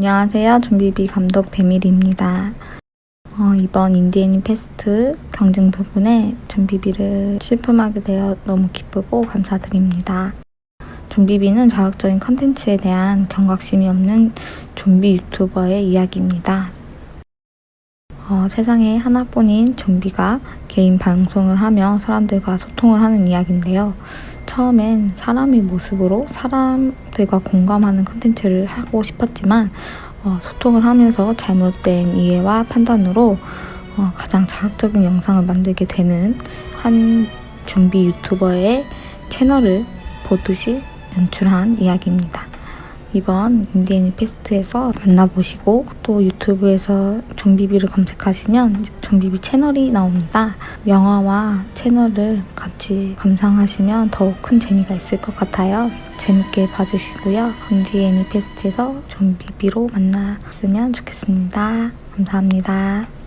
안녕하세요. 좀비비 감독 배밀입니다. 어, 이번 인디애니 페스트 경쟁 부분에 좀비비를 출품하게 되어 너무 기쁘고 감사드립니다. 좀비비는 자극적인 컨텐츠에 대한 경각심이 없는 좀비 유튜버의 이야기입니다. 어, 세상에 하나뿐인 좀비가 개인 방송을 하며 사람들과 소통을 하는 이야기인데요. 처음엔 사람의 모습으로 사람들과 공감하는 컨텐츠를 하고 싶었지만 어, 소통을 하면서 잘못된 이해와 판단으로 어, 가장 자극적인 영상을 만들게 되는 한 좀비 유튜버의 채널을 보듯이 연출한 이야기입니다. 이번 인디애니 페스트에서 만나보시고 또 유튜브에서 좀비비를 검색하시면 좀비비 채널이 나옵니다. 영화와 채널을 같이 감상하시면 더욱 큰 재미가 있을 것 같아요. 재밌게 봐주시고요. 인디애니 페스트에서 좀비비로 만났으면 좋겠습니다. 감사합니다.